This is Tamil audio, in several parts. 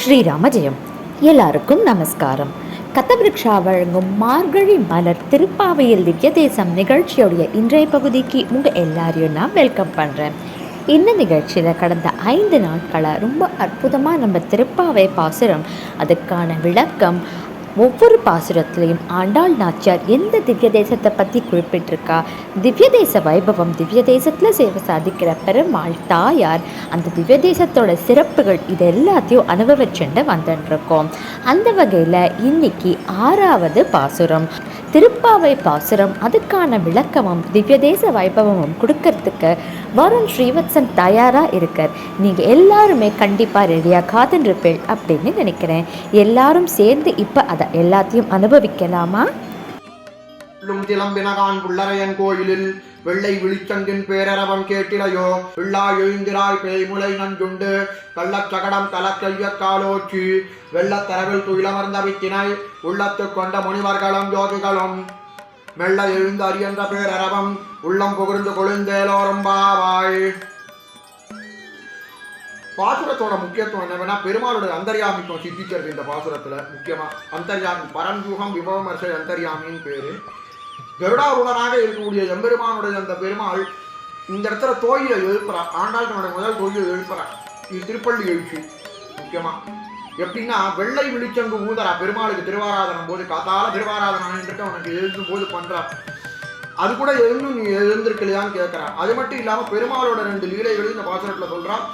ஸ்ரீராம ஜெயம் எல்லாருக்கும் நமஸ்காரம். கதவிருக்ஷா வழங்கும் மார்கழி மலர் திருப்பாவையில் திவ்ய தேசம் நிகழ்ச்சியுடைய இன்றைய பகுதிக்கு உங்கள் எல்லாரையும் நான் வெல்கம் பண்ணுறேன் இந்த நிகழ்ச்சியில் கடந்த ஐந்து நாட்களை ரொம்ப அற்புதமாக நம்ம திருப்பாவை பாசுரம் அதுக்கான விளக்கம் ஒவ்வொரு பாசுரத்திலையும் ஆண்டாள் நாச்சியார் எந்த திவ்ய தேசத்தை பற்றி குறிப்பிட்டிருக்கா? திவ்ய தேச வைபவம் திவ்ய தேசத்தில் சேவை சாதிக்கிற பெருமாள் தாயார் அந்த திவ்ய தேசத்தோட சிறப்புகள் இது எல்லாத்தையும் அனுபவிச்சுட்டு வந்துட்டுருக்கோம் அந்த வகையில் இன்னைக்கு ஆறாவது பாசுரம். திருப்பாவை பாசுரம் அதுக்கான விளக்கமும் திவ்ய தேச வைபவமும் கொடுக்கறதுக்கு வருண் ஸ்ரீவத்சன் தயாராக இருக்கார். நீங்கள் எல்லாருமே கண்டிப்பாக ரெடியாக காத்துருப்பேள் அப்படின்னு நினைக்கிறேன். எல்லாரும் சேர்ந்து இப்போ அதை எல்லாத்தையும் அனுபவிக்கலாமா? திளம்பினகான் புள்ளரையன் கோயிலில் வெள்ளை விழிச்சங்கின் பேரரவம் கேட்டிலையோ பிள்ளா எழுந்திராய் பேய்முலை நஞ்சுண்டு கள்ளச்சகடம் கலக்கையக்காலோச்சி வெள்ளத்தரவில் துயிலமர்ந்த வித்தினை உள்ளத்து கொண்ட முனிவர்களும் யோகிகளும் வெள்ள எழுந்து அறியன்ற அரபம் உள்ளம் புகழ்ந்து கொழுந்தேலோரும் பாவாய் பாசுரத்தோட முக்கியத்துவம் என்னவென்னா பெருமாளுடைய அந்தர்யாமித்துவம் சித்திக்கிறது இந்த பாசுரத்துல முக்கியமா. அந்தர்யாமி பரஞ்சூகம் விபவமர்ஷ அந்தர்யாமின்னு பேரு. கருடாருடனாக இருக்கக்கூடிய எம்பெருமானுடைய அந்த பெருமாள் இந்த இடத்துல தோயில எழுப்புறார். ஆண்டாள் தன்னுடைய முதல் தோயில எழுப்புறார். இது திருப்பள்ளி எழுச்சி முக்கியமா. எப்படின்னா வெள்ளை விழிச்சங்கு ஊதரா பெருமாளுக்கு திருவாராதனம் போது காத்தால திருவாராதனம் உனக்கு எழுதும் போது பண்றா. அது கூட எழுந்தும் நீ எழுந்திருக்கலையான்னு கேட்கிறான் அது மட்டும் இல்லாம பெருமாளோட ரெண்டு லீலைகளையும் இந்த பாசுரத்துல சொல்றான்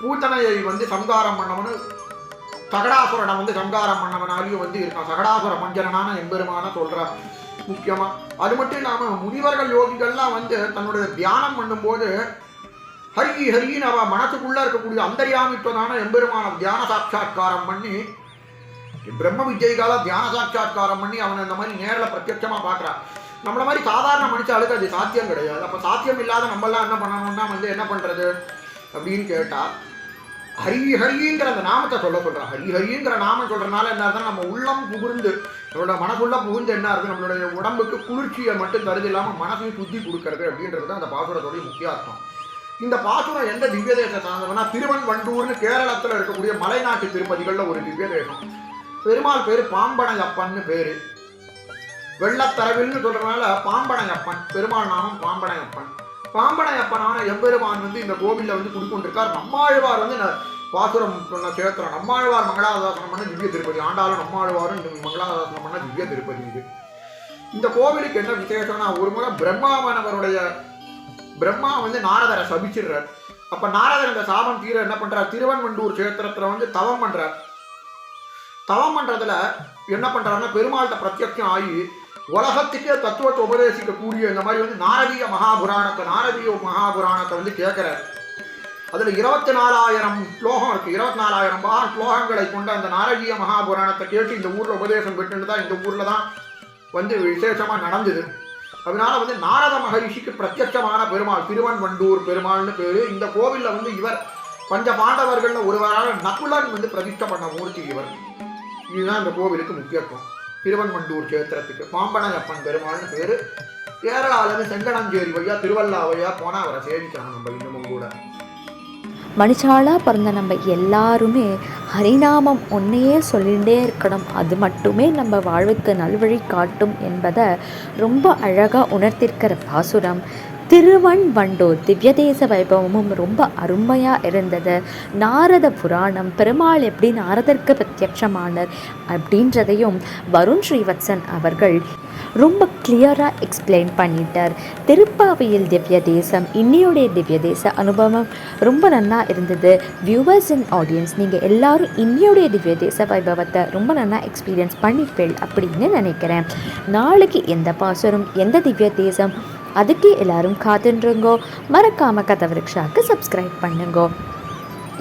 பூத்தனையை வந்து சம்காரம் பண்ணவனு சகடாசுரனை வந்து சம்காரம் பண்ணவனாலையும் வந்து இருக்கான். சகடாசுர மஞ்சனான எம்பெருமான சொல்றான் முக்கியமா அது மட்டும் இல்லாம முனிவர்கள் யோகிகள்லாம் வந்து தன்னுடைய தியானம் பண்ணும்போது ஹரி ஹரின்னு அவள் மனசுக்குள்ளே இருக்கக்கூடிய அந்தர்யாமித்துவதான எம்பெருமான தியான சாட்சா்காரம் பண்ணி பிரம்ம விஜய்கால தியான சாட்சா்காரம் பண்ணி அவனை இந்த மாதிரி நேரில் பிரத்யட்சமாக பார்க்குறான் நம்மளை மாதிரி சாதாரண மனுஷாளுக்கு அது சாத்தியம் கிடையாது. அப்போ சாத்தியம் இல்லாத நம்மளாம் என்ன பண்ணணும்னா வந்து என்ன பண்றது அப்படின்னு கேட்டால் ஹரி ஹரிங்கிற அந்த நாமத்தை சொல்ல சொல்கிறான் ஹரி ஹரிங்கிற நாமம் சொல்றதுனால என்ன அர்த்தம் நம்ம உள்ளம் புகுந்து நம்மளோட மனசுள்ள புகுந்து என்ன இருக்குது நம்மளுடைய உடம்புக்கு குளிர்ச்சியை மட்டும் தருது இல்லாமல் மனசையும் சுத்தி கொடுக்கறது அப்படின்றது தான் அந்த பாசுரத்தோடைய முக்கிய அர்த்தம். இந்த பாசுரம் எந்த திவ்ய தேசம் சார்ந்தவனா? திருவன் வண்டூர்னு கேரளத்துல இருக்கக்கூடிய மலைநாட்டு திருப்பதிகள்ல ஒரு திவ்ய தேசம் பெருமாள் பேரு பாம்பனையப்பன்னு பேரு. வெள்ளத்தரவில்னு சொல்றதுனால பாம்பனையப்பன் பெருமாள் நாமம் பாம்பனையப்பன் பாம்பனையப்பனான எம்பெருமான் வந்து இந்த கோவிலில் வந்து குடிக்கொண்டிருக்கார். நம்மாழ்வார் வந்து பாசுரம் சொன்ன நம்மாழ்வார் மங்களாதாசனம் பண்ண திவ்ய திருப்பதி. ஆண்டாளும் நம்மாழ்வாரும் மங்களாதாசனம் பண்ண திவ்ய திருப்பதி இது. இந்த கோவிலுக்கு என்ன விசேஷம்னா ஒரு முறை பிரம்மாவனவருடைய பிரம்மா வந்து நாரதரை சபிச்சிடுறார். அப்ப நாரதர் இந்த சாபம் தீர என்ன பண்றார்? திருவன்வண்டூர் கஷேத்திரத்துல வந்து தவம் பண்றார். தவம் பண்றதுல என்ன பண்றாருன்னா பெருமாள்கிட்ட பிரத்யட்சம் ஆகி உலகத்துக்கே தத்துவத்தை உபதேசிக்கக்கூடிய இந்த மாதிரி வந்து நாரதீய மகாபுராணத்தை நாரதீய மகாபுராணத்தை வந்து கேட்கிறார். அதுல இருபத்தி நாலாயிரம் ஸ்லோகம் இருக்கு. இருபத்தி நாலாயிரம் பா ஸ்லோகங்களை கொண்ட அந்த நாரதீய மகாபுராணத்தை கேட்டு இந்த ஊர்ல உபதேசம் பெற்றுன்னு தான் இந்த ஊர்ல தான் வந்து விசேஷமா நடந்தது. அதனால வந்து நாரத மகரிஷிக்கு பிரத்யட்சமான பெருமாள் திருவன்வண்டூர் பெருமாள்னு பேரு. இந்த கோவில்ல வந்து இவர் பஞ்ச பாண்டவர்கள்ல ஒருவரான நகுலன் வந்து பிரதிஷ்ட பண்ண மூர்த்தி இவர். இதுதான் இந்த கோவிலுக்கு முக்கியத்துவம். திருவன்வண்டூர் கேத்திரத்துக்கு பாம்பனப்பன் பெருமாள்னு பேரு. கேரளாவிலேருந்து செங்கடாஞ்சேரி வழியா திருவள்ளா வழியா போனா அவரை சேவிக்கலாம் நம்ம இன்னமும் கூட. மனுஷாலா பிறந்த நம்ம எல்லாருமே ஹரிநாமம் ஒன்றையே சொல்லிகிட்டே இருக்கணும். அது மட்டுமே நம்ம வாழ்வுக்கு நல்வழி காட்டும் என்பதை ரொம்ப அழகாக உணர்த்திருக்கிற பாசுரம். திருவன் வண்டோ திவ்யதேச வைபவமும் ரொம்ப அருமையாக இருந்தது. நாரத புராணம் பெருமாள் எப்படி நாரதற்கு பிரத்யட்சமானார்? அப்படின்றதையும் வருண் ஸ்ரீவத்சன் அவர்கள் ரொம்ப கிளியராக எக்ஸ்பிளைன் பண்ணிட்டார். திருப்பாவையில் திவ்ய தேசம் இன்னியுடைய திவ்ய தேச அனுபவம் ரொம்ப நல்லா இருந்தது. வியூவர்ஸ் அண்ட் ஆடியன்ஸ் நீங்கள் எல்லாரும் இன்னியுடைய திவ்ய தேச வைபவத்தை ரொம்ப நல்லா எக்ஸ்பீரியன்ஸ் பண்ணிப்பேள் அப்படின்னு நினைக்கிறேன். நாளைக்கு எந்த பாசுரம் எந்த திவ்ய தேசம் அதுக்கு எல்லாரும் காத்துருங்கோ. மறக்காம கதவிருக்ஷாவுக்கு சப்ஸ்கிரைப் பண்ணுங்கோ.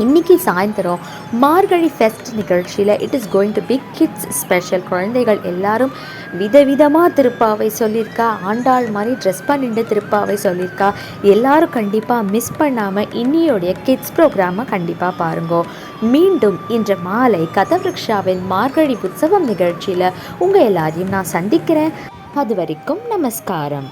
இன்னைக்கு சாயந்தரம் மார்கழி ஃபெஸ்ட் நிகழ்ச்சியில் it is going to be kids special குழந்தைகள் எல்லாரும் விதவிதமாக திருப்பாவை சொல்லியிருக்கா. ஆண்டாள் மாதிரி ட்ரெஸ் பண்ணிட்டு திருப்பாவை சொல்லியிருக்கா. எல்லாரும் கண்டிப்பாக மிஸ் பண்ணாமல் இன்னியோடைய கிட்ஸ் ப்ரோக்ராமை கண்டிப்பாக பாருங்கோ. மீண்டும் இன்று மாலை கதவிருக்ஷாவின் மார்கழி உற்சவம் நிகழ்ச்சியில் உங்கள் எல்லாரையும் நான் சந்திக்கிறேன். அது வரைக்கும் நமஸ்காரம்.